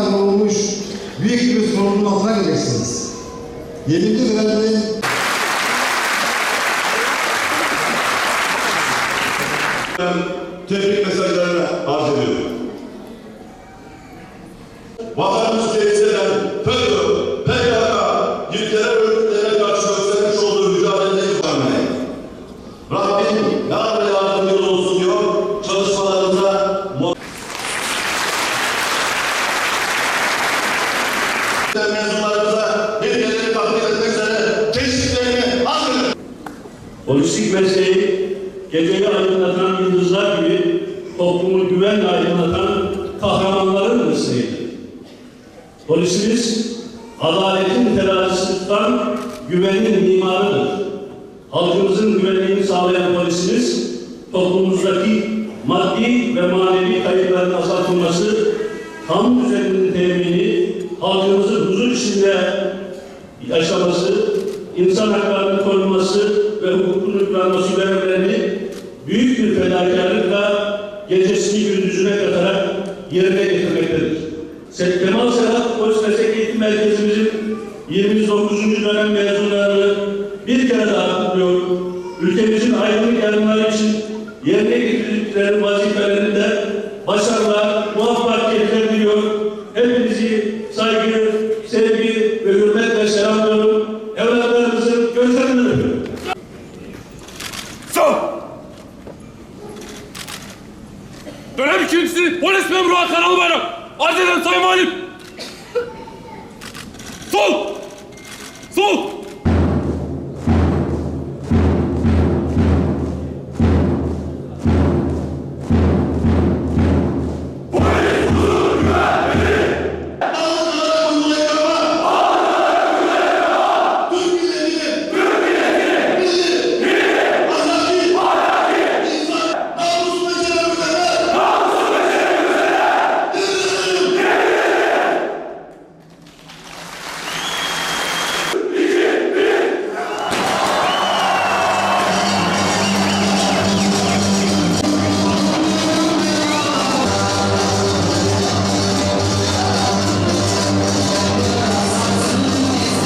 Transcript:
olmuş büyük bir sorunun altına gireceksiniz. Yedinci dönemde tebrik mesajlarını arz ediyorum. Vatanımız mezunlarımıza hediyeleri takdim etmek. Polislik mesleği geceyi aydınlatan yıldızlar gibi toplumu güvenle aydınlatan kahramanların mesleğidir. Polisimiz adaletin terazisi tutan güvenin mimarıdır. Halkımızın güvenliğini sağlayan polisimiz toplumumuzdaki maddi ve manevi kayıpların azaltılması, tam düzeninin temini, halkımızın huzur içinde yaşaması, insan haklarının korunması ve hukukun uygulanması görevlerini büyük bir fedakarlıkla gecesini gündüzüne katarak yerine getirmektedir. Kemal Serhat Polis Meslek Eğitim Merkezimizin 29. dönem mezunlarını bir kere daha kutluyorum. Ülkemizin aydınlık yarınları için yerine getirdikleri vazifelerinde Dönem ikincisi polis memuru Hakan Albayrak. Arz ederim Sayın Valim. Sol! Sol!